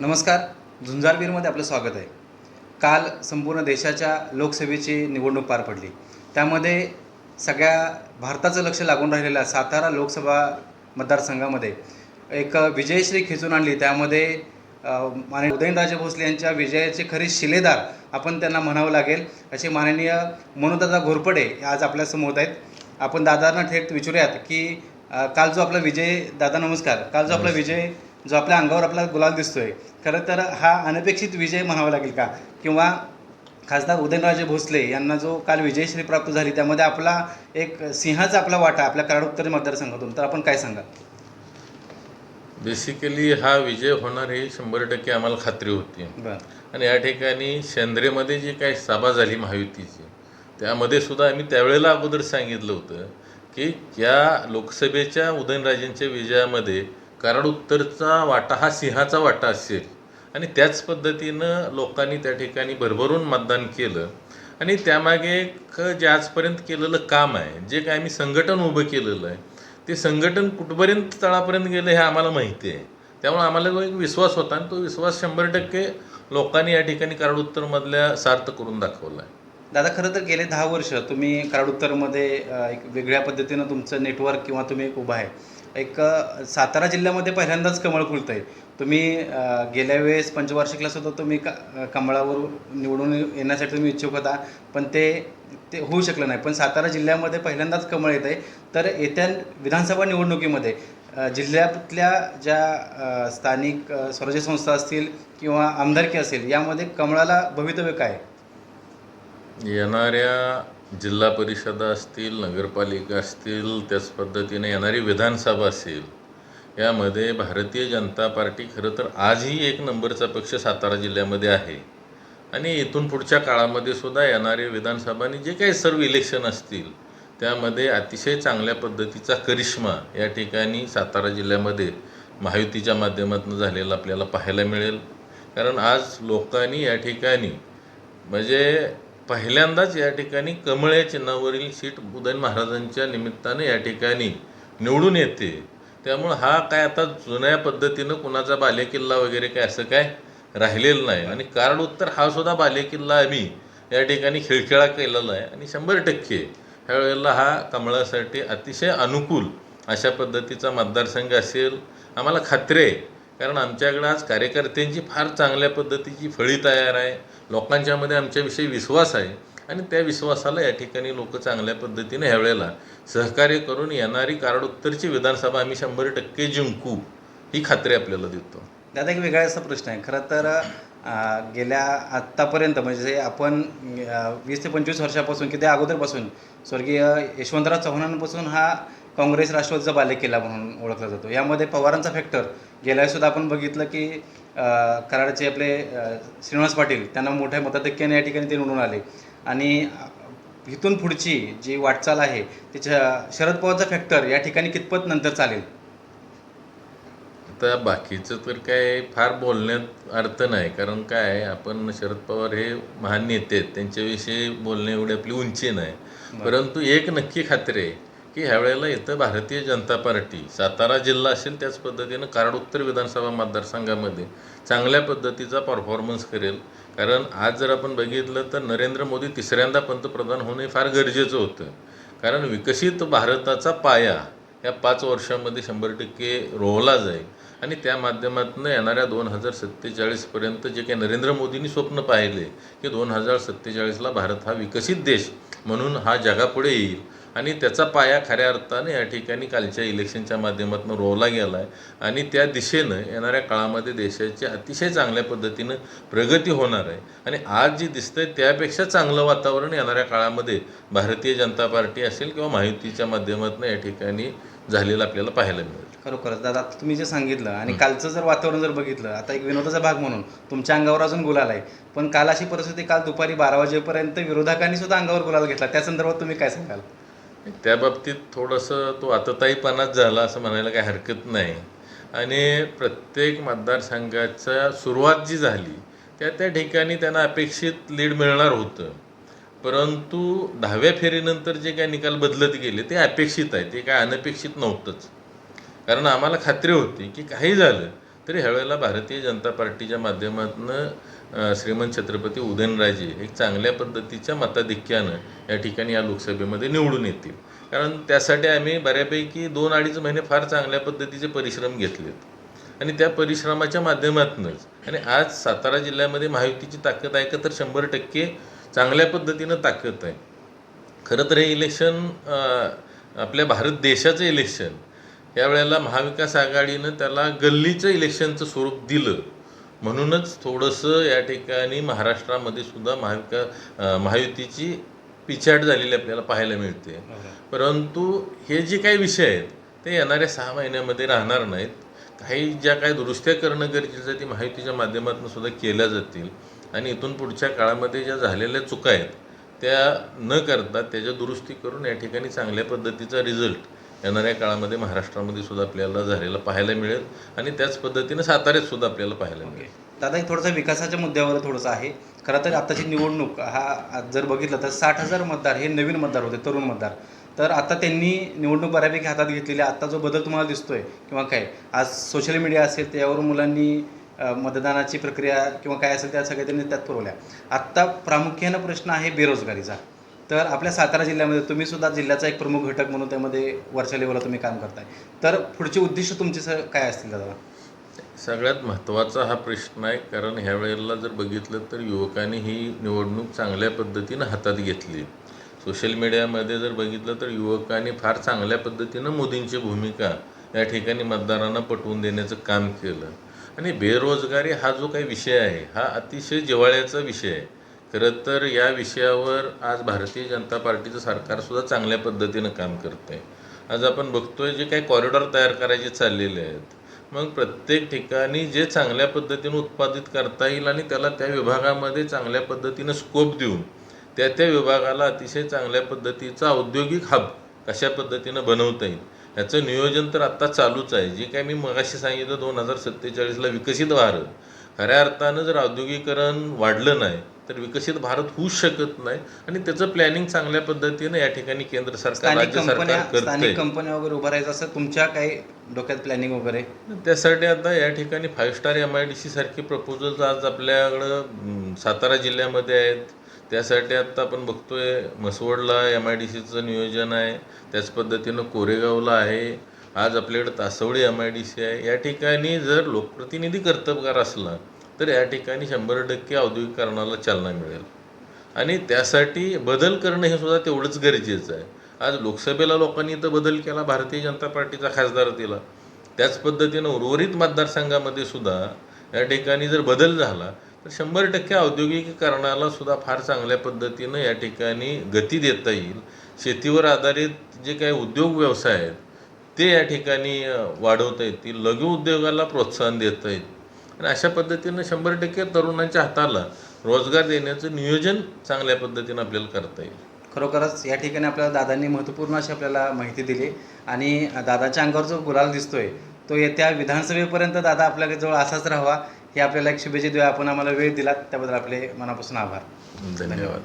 नमस्कार. झुंजारवीरमध्ये आपलं स्वागत आहे. काल संपूर्ण देशाच्या लोकसभेची निवडणूक पार पडली. त्यामध्ये सगळ्या भारताचं लक्ष लागून राहिलेल्या सातारा लोकसभा मतदारसंघामध्ये एक विजयश्री खेचून आणली. त्यामध्ये माननीय उदयनराजे भोसले यांच्या विजयाचे खरे शिलेदार आपण त्यांना म्हणावं लागेल. असे माननीय मनोदादा घोरपडे आज आपल्यासमोर आहेत. आपण दादांना थेट विचारूयात की काल जो आपला विजय दादा नमस्कार. काल जो आपला विजय जो आपल्या अंगावर आपला गुलाल दिसतोय. खरं तर हा अनपेक्षित विजय म्हणावा लागेल का? किंवा खासदार उदयनराजे भोसले यांना जो काल विजयश्री प्राप्त झाली त्यामध्ये आपला एक सिंहाचा आपला वाटा आपल्या कराड उत्तर मतदारसंघातून. तर आपण काय सांगा बेसिकली हा विजय होणार ही शंभर टक्के आम्हाला खात्री होती. आणि या ठिकाणी शेंद्रेमध्ये जी काही सभा झाली महायुतीची त्यामध्ये सुद्धा आम्ही त्यावेळेला अगोदर सांगितलं होतं की या लोकसभेच्या उदयनराजेंच्या विजयामध्ये कराड उत्तरचा वाटा हा सिंहाचा वाटा असेल. आणि त्याच पद्धतीनं लोकांनी त्या ठिकाणी भरभरून मतदान केलं. आणि त्यामागे एक जे आजपर्यंत केलेलं काम आहे जे काय आम्ही संघटन उभं केलेलं आहे ते संघटन कुठपर्यंत तळापर्यंत गेलं हे आम्हाला माहिती आहे. त्यामुळे आम्हाला जो एक विश्वास होता आणि तो विश्वास शंभर टक्के लोकांनी या ठिकाणी कराड उत्तरमधल्या सार्थ करून दाखवला आहे. दादा खरं तर गेले दहा वर्ष तुम्ही कराड उत्तरमध्ये एक वेगळ्या पद्धतीनं तुमचं नेटवर्क किंवा तुम्ही एक उभा आहे. एक सातारा जिल्ह्यामध्ये पहिल्यांदाच कमळ फुलतं आहे तुम्ही गेल्या वेळेस पंचवार्षिकला सुद्धा तुम्ही क कमळावर निवडून येण्यासाठी तुम्ही इच्छुक होता पण ते ते होऊ शकलं नाही. पण सातारा जिल्ह्यामध्ये पहिल्यांदाच कमळ येत आहे तर येत्या विधानसभा निवडणुकीमध्ये जिल्ह्यातल्या ज्या स्थानिक स्वराज्य संस्था असतील किंवा आमदारकी असेल यामध्ये कमळाला भवितव्य काय? येणाऱ्या जिल्हा परिषदा असतील नगरपालिका असतील त्याच पद्धतीने येणारी विधानसभा असेल यामध्ये भारतीय जनता पार्टी खरं तर आजही एक नंबरचा पक्ष सातारा जिल्ह्यामध्ये आहे. आणि इथून पुढच्या काळामध्ये सुद्धा येणारे विधानसभा आणि जे काही सर्व इलेक्शन असतील त्यामध्ये अतिशय चांगल्या पद्धतीचा करिश्मा या ठिकाणी सातारा जिल्ह्यामध्ये महायुतीच्या माध्यमातून झालेला आपल्याला पाहायला मिळेल. कारण आज लोकांनी या ठिकाणी म्हणजे पहिल्यांदाच या ठिकाणी कमळ या चिन्हावरील सीट उदयन महाराजांच्या निमित्ताने या ठिकाणी निवडून येते. त्यामुळं हा काय आता जुन्या पद्धतीनं कुणाचा बालेकिल्ला वगैरे काय असं काय राहिलेलं नाही. आणि कारण उत्तर हा सुद्धा बालेकिल्ला आम्ही या ठिकाणी खिळखिळा केलेला आहे. आणि शंभर टक्के ह्या वेळेला हा कमळासाठी अतिशय अनुकूल अशा पद्धतीचा मतदारसंघ असेल. आम्हाला खात्री आहे कारण आमच्याकडं आज कार्यकर्त्यांची फार चांगल्या पद्धतीची फळी तयार आहे. लोकांच्यामध्ये आमच्याविषयी विश्वास आहे. आणि त्या विश्वासाला या ठिकाणी लोक चांगल्या पद्धतीने ह्यावेळेला सहकार्य करून येणारी कराड विधानसभा आम्ही शंभर टक्के जिंकू ही खात्री आपल्याला देतो. दादा एक वेगळा असा प्रश्न आहे. खरं तर गेल्या आत्तापर्यंत म्हणजे आपण वीस ते पंचवीस वर्षापासून की त्या अगोदरपासून स्वर्गीय यशवंतराव चव्हाणांपासून हा काँग्रेस राष्ट्रवादीचा बालेकिल्ला म्हणून ओळखला जातो. यामध्ये पवारांचा फॅक्टर गेल्या वेळेस सुद्धा आपण बघितलं की कराडचे आपले श्रीनिवास पाटील त्यांना मोठ्या मताधिक्याने या ठिकाणी ते निवडून आले. आणि इथून पुढची जी वाटचाल आहे त्याच्या शरद पवारचा फॅक्टर या ठिकाणी कितपत नंतर चालेल? आता बाकीचं तर काय फार बोलण्यात अर्थ नाही. कारण काय आपण शरद पवार हे महान नेते आहेत. त्यांच्याविषयी बोलणे एवढी आपली उंची नाही. परंतु एक नक्की खात्री आहे की ह्यावेळेला इथं भारतीय जनता पार्टी सातारा जिल्हा असेल त्याच पद्धतीनं कराड उत्तर विधानसभा मतदारसंघामध्ये चांगल्या पद्धतीचा परफॉर्मन्स करेल. कारण आज जर आपण बघितलं तर नरेंद्र मोदी तिसऱ्यांदा पंतप्रधान होणे फार गरजेचं होतं. कारण विकसित भारताचा पाया या पाच वर्षामध्ये शंभर टक्के रोवला जाईल. आणि त्या माध्यमातून येणाऱ्या दोन हजार सत्तेचाळीसपर्यंत जे काही नरेंद्र मोदींनी स्वप्न पाहिले की दोन हजार सत्तेचाळीसला भारत हा विकसित देश म्हणून हा जगापुढे येईल. आणि त्याचा पाया खऱ्या अर्थाने या ठिकाणी कालच्या इलेक्शनच्या माध्यमातून रोवला गेला आहे आणि त्या दिशेनं येणाऱ्या काळामध्ये देशाची अतिशय चांगल्या पद्धतीनं प्रगती होणार आहे. आणि आज जी दिसतंय त्यापेक्षा चांगलं वातावरण येणाऱ्या काळामध्ये भारतीय जनता पार्टी असेल किंवा महायुतीच्या माध्यमातून या ठिकाणी झालेलं आपल्याला पाहायला मिळेल. खरोखरच. दादा तुम्ही जे सांगितलं आणि कालचं जर वातावरण जर बघितलं आता एक विनोदाचा भाग म्हणून तुमच्या अंगावर अजून गुलाल आहे. पण काल अशी परिस्थिती काल दुपारी बारा वाजेपर्यंत विरोधकांनी सुद्धा अंगावर गुलाल घेतला. त्या संदर्भात तुम्ही काय सांगाल? त्या बाबतीत थोडंसं तो आतताईपणाच झाला असं म्हणायला काही हरकत नाही. आणि प्रत्येक मतदारसंघाच्या सुरुवात जी झाली त्या त्या ठिकाणी त्यांना अपेक्षित लीड मिळणार होतं. परंतु दहाव्या फेरीनंतर जे काय निकाल बदलत गेले ते अपेक्षित आहे ते काय अनपेक्षित नव्हतंच. कारण आम्हाला खात्री होती की काही झालं तरी ह्यावेळेला भारतीय जनता पार्टीच्या माध्यमातून श्रीमंत छत्रपती उदयनराजे एक चांगल्या पद्धतीच्या मताधिक्यानं या ठिकाणी या लोकसभेमध्ये निवडून येतील. कारण त्यासाठी आम्ही बऱ्यापैकी दोन अडीच महिने फार चांगल्या पद्धतीचे परिश्रम घेतलेत. आणि त्या परिश्रमाच्या माध्यमातूनच. आणि आज सातारा जिल्ह्यामध्ये महायुतीची ताकद आहे का तर शंभर टक्के चांगल्या पद्धतीनं ताकद आहे. खरं तर हे इलेक्शन आपल्या भारत देशाचं इलेक्शन यावेळेला महाविकास आघाडीनं त्याला गल्लीचं इलेक्शनचं स्वरूप दिलं. म्हणूनच थोडंसं या ठिकाणी महाराष्ट्रामध्ये सुद्धा महाविका महायुतीची पिछाड झालेली आपल्याला पाहायला मिळते. परंतु हे जे काही विषय आहेत ते येणाऱ्या सहा महिन्यामध्ये राहणार नाहीत. काही ज्या काही दुरुस्त्या करणं गरजेचं आहे ती माहितीच्या माध्यमातून सुद्धा केल्या जातील. आणि इथून पुढच्या काळामध्ये ज्या झालेल्या चुका आहेत त्या न करता त्याच्या दुरुस्ती करून या ठिकाणी चांगल्या पद्धतीचा रिझल्ट येणाऱ्या काळामध्ये महाराष्ट्रामध्ये सुद्धा आपल्याला झालेलं पाहायला मिळेल आणि त्याच पद्धतीनं साताऱ्यात सुद्धा आपल्याला पाहायला मिळेल. दादा हे थोडंसं विकासाच्या मुद्द्यावर थोडंसं आहे. खरं तर आताची निवडणूक हा जर बघितलं तर साठ हजार मतदार हे नवीन मतदार होते तरुण मतदार. तर आता त्यांनी निवडणूक बऱ्यापैकी हातात घेतलेली आत्ता आता जो बदल तुम्हाला दिसतोय किंवा काय आज सोशल मीडिया असेल त्यावर मुलांनी मतदानाची प्रक्रिया किंवा काय असेल त्या सगळ्या त्यांनी त्यात पुरवल्या. आत्ता प्रामुख्यानं प्रश्न आहे बेरोजगारीचा. तर आपल्या सातारा जिल्ह्यामध्ये तुम्ही सुद्धा जिल्ह्याचा एक प्रमुख घटक म्हणून त्यामध्ये वरच्या लेवलला तुम्ही काम करताय. तर पुढचे उद्दिष्ट तुमचे सर काय असतील दादा? सगळ्यात महत्त्वाचा हा प्रश्न आहे कारण ह्यावेळेला जर बघितलं तर युवकांनी ही निवडणूक चांगल्या पद्धतीनं हातात घेतली. सोशल मीडियामध्ये जर बघितलं तर युवकांनी फार चांगल्या पद्धतीनं मोदींची भूमिका या ठिकाणी मतदारांना पटवून देण्याचं काम केलं. आणि बेरोजगारी हा जो काही विषय आहे हा अतिशय जिव्हाळ्याचा विषय आहे. खरं तर या विषयावर आज भारतीय जनता पार्टीचं सरकारसुद्धा चांगल्या पद्धतीनं काम करतं आहे आज आपण बघतोय जे काही कॉरिडॉर तयार करायचे चाललेले आहेत. मग प्रत्येक ठिकाणी जे चांगल्या पद्धतीनं उत्पादित करता येईल आणि त्याला त्या विभागामध्ये चांगल्या पद्धतीनं स्कोप देऊन त्या त्या विभागाला अतिशय चांगल्या पद्धतीचा औद्योगिक हब कशा पद्धतीनं बनवता येईल याचं नियोजन तर आत्ता चालूच आहे. जे काय मी मगाशी सांगितलं दोन हजार सत्तेचाळीसला विकसित भारत खऱ्या अर्थानं जर औद्योगिकरण वाढलं नाही तर विकसित भारत होऊच शकत नाही. आणि त्याचं प्लॅनिंग चांगल्या पद्धतीनं या ठिकाणी केंद्र सरकार राज्य सरकार स्थानिक कंपन्या वगैरे उभं राहायचं असं तुमच्या काही डोक्यात प्लॅनिंग वगैरे? त्यासाठी आता या ठिकाणी five star M I D C सारखे प्रपोजल्स आज आपल्याकडं अं, सातारा जिल्ह्यामध्ये आहेत. त्यासाठी आता आपण बघतोय म्हसवडला एम आय डी सीचं नियोजन आहे. त्याच पद्धतीनं कोरेगावला आहे. आज आपल्याकडे Tasawadi M I D C आहे. या ठिकाणी जर लोकप्रतिनिधी कर्तबगार असला तर या ठिकाणी शंभर टक्के औद्योगिकरणाला चालना मिळेल. आणि त्यासाठी बदल करणं हे सुद्धा तेवढंच गरजेचं आहे. आज लोकसभेला लोकांनी तर बदल केला भारतीय जनता पार्टीचा खासदार दिला. त्याच पद्धतीनं उर्वरित मतदारसंघामध्ये सुद्धा या ठिकाणी जर बदल झाला तर शंभर टक्के औद्योगिकीकरणाला सुद्धा फार चांगल्या पद्धतीनं या ठिकाणी गती देता येईल. शेतीवर आधारित जे काही उद्योग व्यवसाय आहेत ते या ठिकाणी वाढवता येतील. लघु उद्योगाला प्रोत्साहन देता येईल. आणि अशा पद्धतीनं शंभर टक्के तरुणांच्या हाताला रोजगार देण्याचं नियोजन चांगल्या पद्धतीनं आपल्याला करता येईल. खरोखरच या ठिकाणी आपल्याला दादांनी महत्त्वपूर्ण अशी आपल्याला माहिती दिली आणि दादाच्या अंगावर जो गुलाल दिसतोय तो येत्या विधानसभेपर्यंत दादा आपल्या जवळ असाच राहावा हे आपल्याला एक शुभेच्छा देऊया. आपण आम्हाला वेळ दिलात त्याबद्दल आपले मनापासून आभार. धन्यवाद.